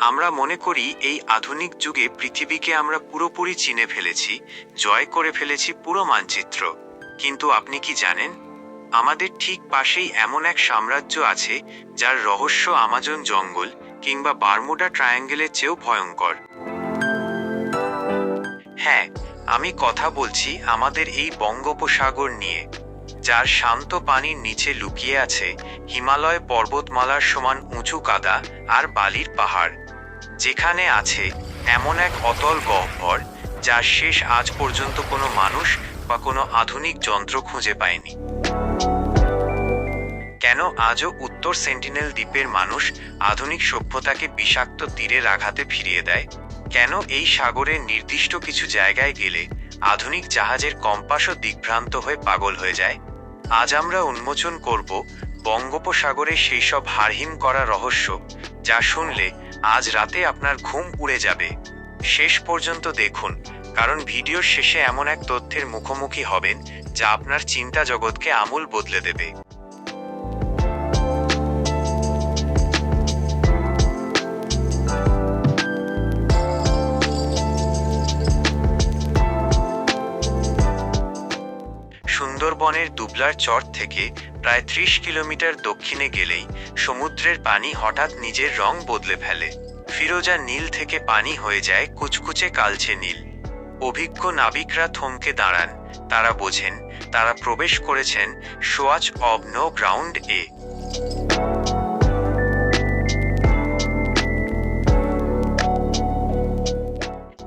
আমরা মনে করি এই আধুনিক যুগে পৃথিবীকে আমরা পুরোপুরি চিনে ফেলেছি, জয় করে ফেলেছি পুরো মানচিত্র। কিন্তু আপনি কি জানেন? আমাদের ঠিক পাশেই এমন এক সাম্রাজ্য আছে, যার রহস্য আমাজন জঙ্গল কিংবা বারমুডা ট্রায়াঙ্গেলের চেয়েও ভয়ঙ্কর। হ্যাঁ আমি কথা বলছি আমাদের এই বঙ্গোপসাগর নিয়ে, যার শান্ত পানির নিচে লুকিয়ে আছে হিমালয় পর্বতমালার সমান উঁচু কাদা আর বালির পাহাড়। যেখানে আছে এমন এক অতল গহ্বর, যার শেষ আজ পর্যন্ত কোনো মানুষ বা কোনো আধুনিক যন্ত্র খুঁজে পায়নি। কেন আজও উত্তর সেন্টিনেল দ্বীপের মানুষ আধুনিক সভ্যতাকে বিষাক্ত তীরের আঘাতে ফিরিয়ে দেয়? কেন এই সাগরের নির্দিষ্ট কিছু জায়গায় গেলে আধুনিক জাহাজের কম্পাসও দিগ্ভ্রান্ত হয়ে পাগল হয়ে যায়? আজ আমরা উন্মোচন করব বঙ্গোপসাগরের সেই সব হারহিম করা রহস্য, যা শুনলে আজ রাতে আপনার ঘুম উড়ে যাবে। শেষ পর্যন্ত দেখুন, কারণ ভিডিওর শেষে এমন এক তথ্যের মুখোমুখি হবেন যা আপনার চিন্তা জগৎকে আমূল বদলে দেবে। সুন্দরবনের দুবলার চর থেকে প্রায় ত্রিশ কিলোমিটার দক্ষিণে গেলেই সমুদ্রের পানি হঠাৎ নিজের রং বদলে ফেলে। ফিরোজা নীল থেকে পানি হয়ে যায় কুচকুচে কালচে নীল। অভিজ্ঞ নাবিকরা থমকে দাঁড়ান। তারা বোঝেন, তারা প্রবেশ করেছেন সোয়াচ অব নো গ্রাউন্ড এ।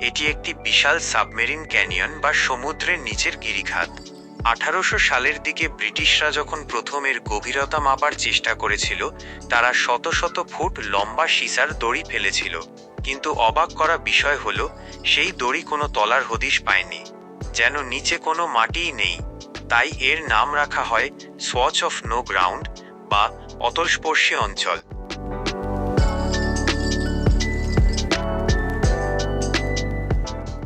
এটি একটি বিশাল সাবমেরিন ক্যানিয়ন বা সমুদ্রের নিচের গিরিখাত। আঠারোশো সালের দিকে ব্রিটিশরা যখন প্রথম এর গভীরতা মাপার চেষ্টা করেছিল, তারা শত শত ফুট লম্বা সিসার দড়ি ফেলেছিল। কিন্তু অবাক করা বিষয় হল, সেই দড়ি কোনো তলার হদিশ পায়নি, যেন নিচে কোনো মাটিই নেই। তাই এর নাম রাখা হয় সোয়াচ অফ নো গ্রাউন্ড বা অতলস্পর্শী অঞ্চল।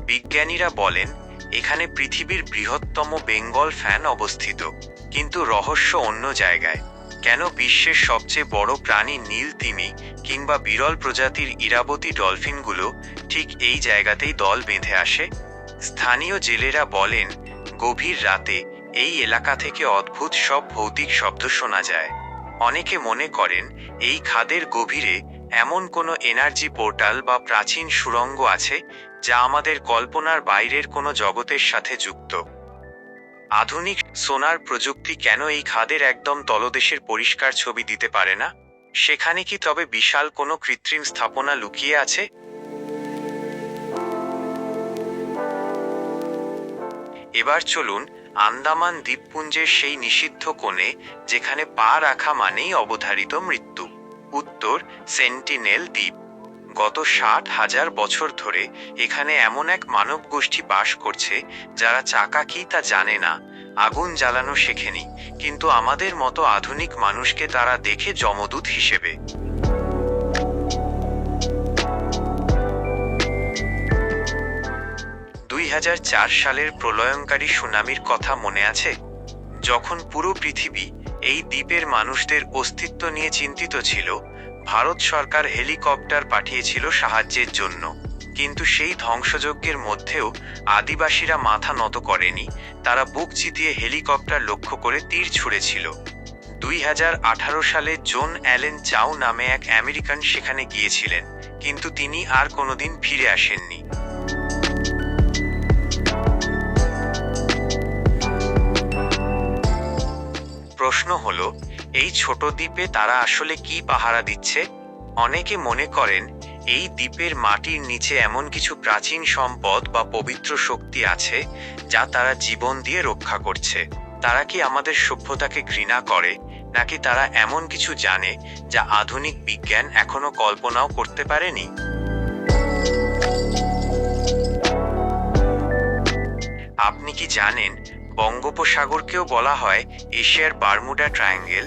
বিজ্ঞানীরা বলেন এখানে পৃথিবীর বৃহত্তম বেঙ্গল ফ্যান অবস্থিত, কিন্তু রহস্য অন্য জায়গায়। কেন বিশ্বের সবচেয়ে বড় প্রাণী নীল তিমি কিংবা বিরল প্রজাতির ইরাবতী ডলফিনগুলো ঠিক এই জায়গাতেই দল বেঁধে আসে? স্থানীয় জেলেরা বলেন, গভীর রাতে এই এলাকা থেকে অদ্ভুত সব ভৌতিক শব্দ শোনা যায়। অনেকে মনে করেন, এই খাদের গভীরে এমন কোনো এনার্জি পোর্টাল বা প্রাচীন সুড়ঙ্গ আছে যা আমাদের কল্পনার বাইরের কোনো জগতের সাথে যুক্ত? আধুনিক সোনার প্রযুক্তি কেন এই খাদের একদম তলদেশের পরিষ্কার ছবি দিতে পারে না? সেখানে কি তবে বিশাল কোনো কৃত্রিম স্থাপনা লুকিয়ে আছে? এবার চলুন আন্দামান দ্বীপপুঞ্জের সেই নিষিদ্ধ কোণে, যেখানে পা রাখা মানেই অবধারিত মৃত্যু। উত্তর সেন্টিনেল দ্বীপ। গত ষাট হাজার বছর ধরে এখানে এমন এক মানব গোষ্ঠী বাস করছে, যারা চাকা কি তা জানে না, আগুন জ্বালানো শেখেনি, কিন্তু আমাদের মতো আধুনিক মানুষকে তারা দেখে জমদূত হিসেবে। দুই হাজার চার সালের প্রলয়ঙ্কারী সুনামির কথা মনে আছে? যখন পুরো পৃথিবী এই দ্বীপের মানুষদের অস্তিত্ব নিয়ে চিন্তিত ছিল। ভারত সরকার হেলিকপ্টার পাঠিয়েছিল সাহায্যের জন্য। কিন্তু সেই ধ্বংসযজ্ঞের মধ্যেও আদিবাসীরা মাথা নত করেনি। তারা বুক চিতিয়ে হেলিকপ্টার লক্ষ্য করে তীর ছুঁড়েছিল। দুই হাজার আঠারো সালে জোন অ্যালেন চাও নামে এক আমেরিকান সেখানে গিয়েছিলেন। কিন্তু তিনি আর কোনোদিন ফিরে আসেননি। প্রশ্ন হলো, এই ছোট দ্বীপে তারা আসলে কি পাহারা দিচ্ছে? অনেকে মনে করেন, এই দ্বীপের মাটির নিচে এমন কিছু প্রাচীন সম্পদ বা পবিত্র শক্তি আছে, যা তারা জীবন দিয়ে রক্ষা করছে। তারা কি আমাদের সভ্যতাকে ঘৃণা করে, নাকি তারা এমন কিছু জানে, যা আধুনিক বিজ্ঞান এখনও কল্পনাও করতে পারেনি? আপনি কি জানেন বঙ্গোপসাগরকেও বলা হয় এশিয়ার বারমুডা ট্রায়াঙ্গেল।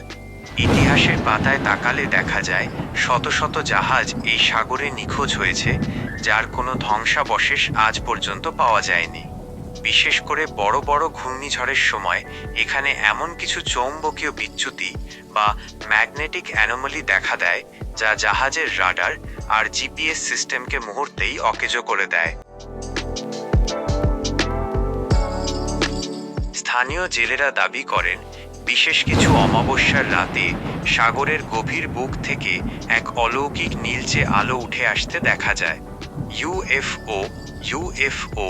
ইতিহাসের পাতায় তাকালে দেখা যায়, শত শত জাহাজ এই সাগরে নিখোঁজ হয়েছে, যার কোনো ধ্বংসাবশেষ আজ পর্যন্ত পাওয়া যায়নি। বিশেষ করে বড় বড় ঘূর্ণিঝড়ের সময় এখানে এমন কিছু চৌম্বকীয় বিচ্যুতি বা ম্যাগনেটিক অ্যানোমালি দেখা দেয়, যা জাহাজের রাডার আর জিপিএস সিস্টেমকে মুহূর্তেই অকেজো করে দেয়। স্থানীয় জেলেরা দাবি করেন, বিশেষ কিছু অমাবস্যার রাতে সাগরের গভীর বুক থেকে এক অলৌকিক নীলচে আলো উঠে আসতে দেখা যায়। ইউএফও ইউএফও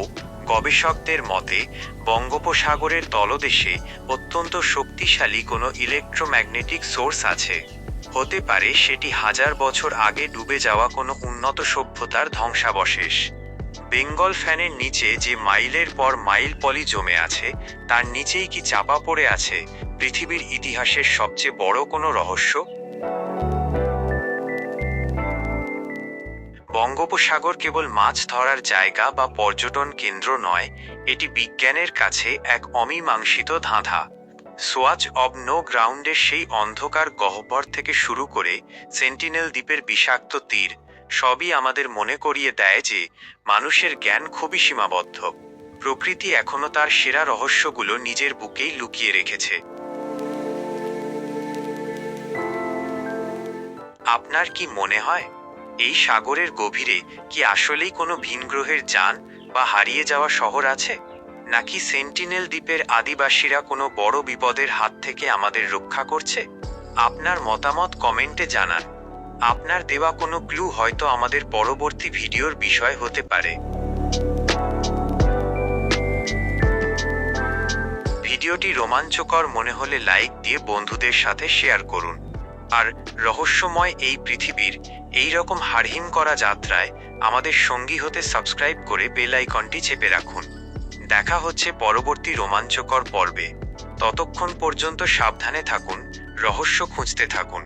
গবেষকদের মতে, বঙ্গোপসাগরের তলদেশে অত্যন্ত শক্তিশালী কোনো ইলেকট্রোম্যাগনেটিক সোর্স আছে। হতে পারে সেটি হাজার বছর আগে ডুবে যাওয়া কোনো উন্নত সভ্যতার ধ্বংসাবশেষ। বেঙ্গল ফ্যানের নিচে যে মাইলের পর মাইল পলি জমে আছে, তার নিচেই কি চাপা পড়ে আছে পৃথিবীর ইতিহাসের সবচেয়ে বড় কোনো রহস্য? বঙ্গোপসাগর কেবল মাছ ধরার জায়গা বা পর্যটন কেন্দ্র নয়, এটি বিজ্ঞানের কাছে এক অমীমাংসিত ধাঁধা। সোয়াচ অব নো গ্রাউন্ডের সেই অন্ধকার গহ্বর থেকে শুরু করে সেন্টিনেল দ্বীপের বিষাক্ত তীর সবই আমাদের মনে করিয়ে দেয় যে মানুষের জ্ঞান খুবই সীমাবদ্ধ। প্রকৃতি এখনও তার সেরা রহস্যগুলো নিজের বুকেই লুকিয়ে রেখেছে। আপনার কি মনে হয়, এই সাগরের গভীরে কি আসলেই কোনো ভিনগ্রহের যান বা হারিয়ে যাওয়া শহর আছে? নাকি সেন্টিনেল দ্বীপের আদিবাসীরা কোনো বড় বিপদের হাত থেকে আমাদের রক্ষা করছে? আপনার মতামত কমেন্টে জানান। আপনার দেওয়া কোনো ক্লু হয়তো আমাদের পরবর্তী ভিডিওর বিষয় হতে পারে। ভিডিওটি রোমাঞ্চকর মনে হলে লাইক দিয়ে বন্ধুদের সাথে শেয়ার করুন। আর রহস্যময় এই পৃথিবীর এই রকম হারহিম করা যাত্রায় আমাদের সঙ্গী হতে সাবস্ক্রাইব করে বেল আইকনটি চেপে রাখুন। দেখা হচ্ছে পরবর্তী রোমাঞ্চকর পর্বে। ততক্ষণ পর্যন্ত সাবধানে থাকুন, রহস্য খুঁজতে থাকুন।